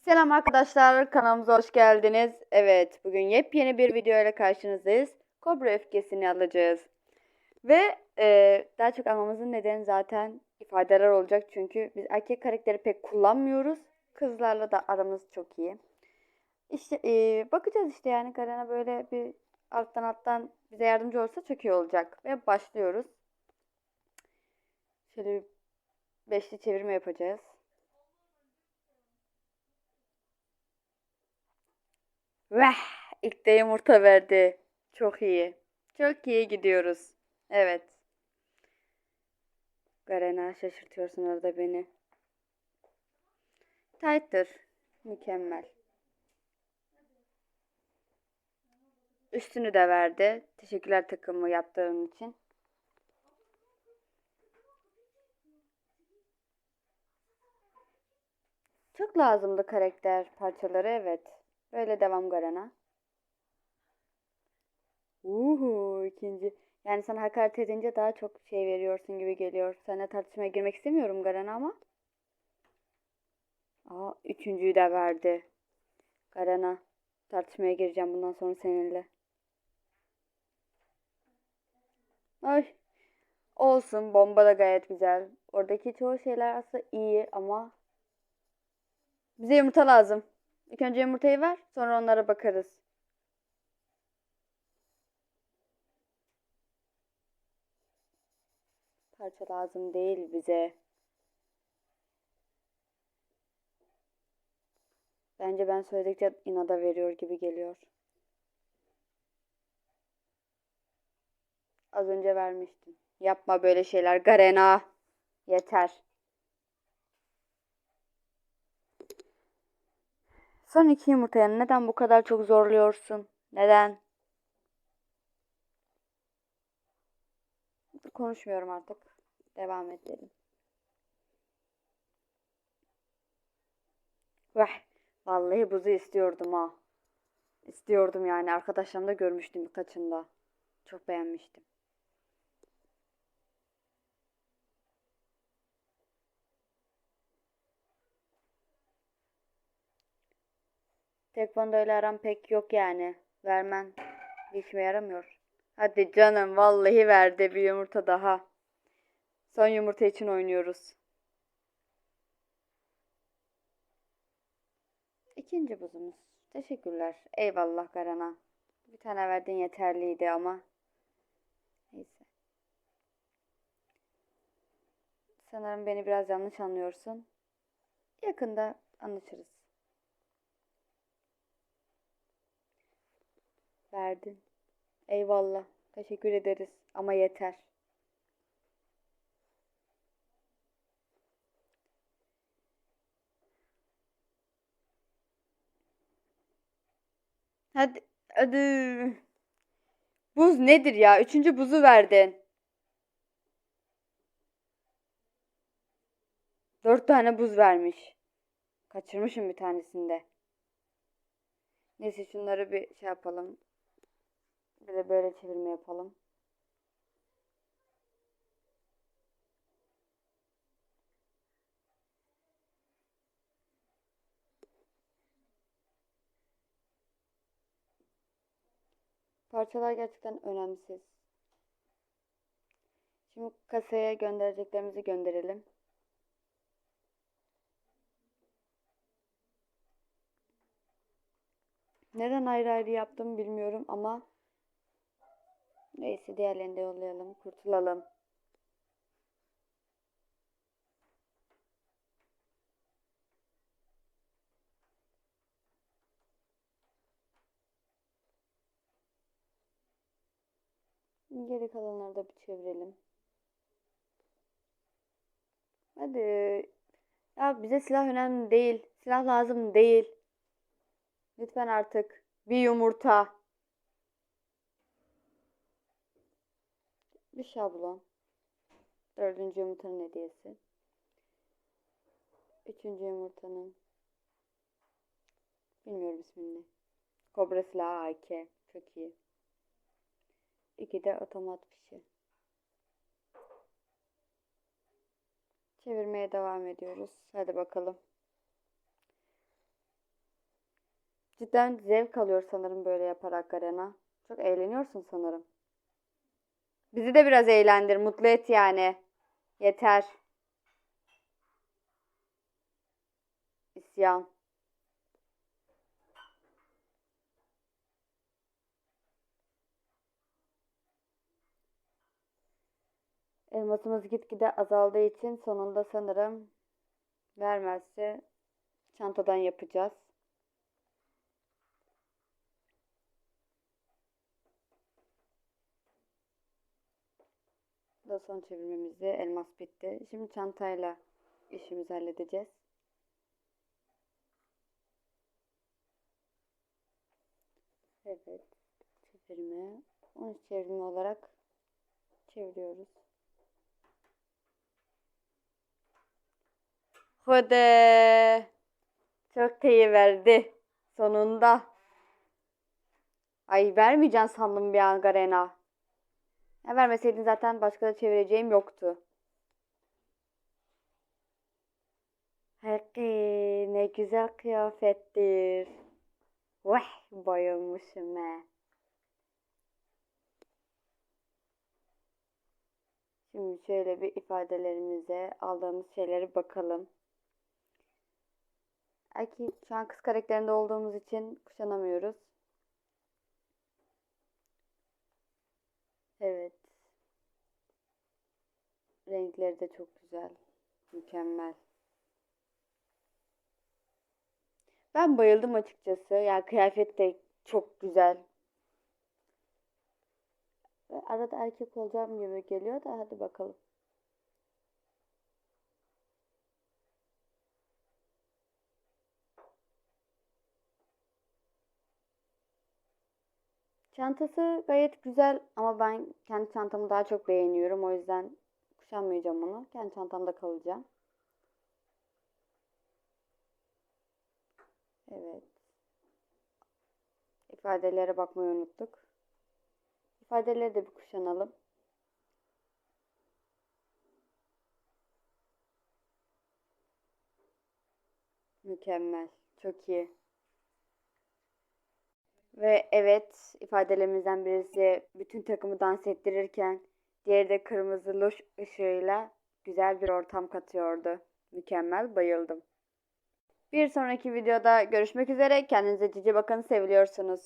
Selam arkadaşlar, kanalımıza hoş geldiniz. Evet, bugün yepyeni bir video ile karşınızdayız. Kobra öfkesini alacağız. Ve e, daha çok almamızın nedeni zaten ifadeler olacak. Çünkü biz erkek karakteri pek kullanmıyoruz. Kızlarla da aramız çok iyi. İşte e, bakacağız işte yani Garena böyle bir alttan alttan bize yardımcı olsa çok iyi olacak. Ve başlıyoruz. Şöyle bir beşli çevirme yapacağız. Veh! İlk de yumurta verdi. Çok iyi. Çok iyi gidiyoruz. Evet. Garena şaşırtıyorsun orada beni. Tight'tır. Mükemmel. Üstünü de verdi. Teşekkürler takımı yaptığın için. Çok lazımdı karakter parçaları evet. Böyle devam Garena. Uhu ikinci. Yani sana hakaret edince daha çok şey veriyorsun gibi geliyor. Seninle tartışmaya girmek istemiyorum Garena ama. Aa üçüncüyü de verdi. Garena. Tartışmaya gireceğim bundan sonra seninle. Ay. Olsun. Bomba da gayet güzel. Oradaki çoğu şeyler aslında iyi ama bize yumurta lazım. İlk önce yumurtayı ver, sonra onlara bakarız. Parça lazım değil bize. Bence ben söyledikçe inada veriyor gibi geliyor. Az önce vermiştim. Yapma böyle şeyler Garena. Yeter. Son iki yumurtaya neden bu kadar çok zorluyorsun? Neden? Konuşmuyorum artık. Devam edelim. Vah. Vallahi buzu istiyordum ha. İstiyordum yani. Arkadaşlarımda görmüştüm birkaçında. Çok beğenmiştim. Tekvando ile aram pek yok yani. Vermen bir işime yaramıyor. Hadi canım vallahi verdi bir yumurta daha. Son yumurta için oynuyoruz. İkinci buzumuz. Teşekkürler. Eyvallah Garana. Bir tane verdin yeterliydi ama. Neyse. Sanırım beni biraz yanlış anlıyorsun. Yakında anlaşırız. Verdin. Eyvallah. Teşekkür ederiz. Ama yeter. Hadi. Hadi. Buz nedir ya? Üçüncü buzu verdin. Dört tane buz vermiş. Kaçırmışım bir tanesinde. Neyse şunları bir şey yapalım. Bir de böyle çevirme yapalım. Parçalar gerçekten önemsiz. Şimdi kasaya göndereceklerimizi gönderelim. Neden ayrı ayrı yaptım bilmiyorum ama neyse diğerlerini yollayalım. Kurtulalım. Geri kalanları da bir çevirelim. Hadi. Ya bize silah önemli değil. Silah lazım değil. Lütfen artık. Bir yumurta. Bir şablon. Dördüncü yumurtanın hediyesi. Üçüncü yumurtanın. Bilmiyorum ismini. Kobra silahı AK. Çok iyi. İki de otomat fişi. Çevirmeye devam ediyoruz. Hadi bakalım. Cidden zevk alıyor sanırım böyle yaparak Garena. Çok eğleniyorsun sanırım. Bizi de biraz eğlendir, mutlu et yani. Yeter. İsyan. Elmasımız gitgide azaldığı için sonunda sanırım vermezse çantadan yapacağız. Da son çevirmemizde elmas bitti. Şimdi çantayla işimizi halledeceğiz. Evet. Çevirme. 13 çevirme olarak çeviriyoruz. Hadi. Çok iyi verdi. Sonunda. Ay vermeyeceksin sandım bir an Garena. Ya vermeseydin zaten başka da çevireceğim yoktu. Peki ne güzel kıyafettir. Vah bayılmışım he. Şimdi şöyle bir ifadelerimize aldığımız şeyleri bakalım. Belki şu an kız karakterinde olduğumuz için kuşanamıyoruz. Evet. Renkleri de çok güzel. Mükemmel. Ben bayıldım açıkçası. Yani kıyafet de çok güzel. Arada erkek olacağım gibi geliyor da hadi bakalım. Çantası gayet güzel ama ben kendi çantamı daha çok beğeniyorum. O yüzden kuşanmayacağım onu. Kendi çantamda kalacağım. Evet. İfadelere bakmayı unuttuk. İfadeleri de bir kuşanalım. Mükemmel. Çok iyi. Ve evet ifadelerimizden birisi bütün takımı dans ettirirken diğeri de kırmızı loş ışığıyla güzel bir ortam katıyordu. Mükemmel bayıldım. Bir sonraki videoda görüşmek üzere. Kendinize cici bakın seviliyorsunuz.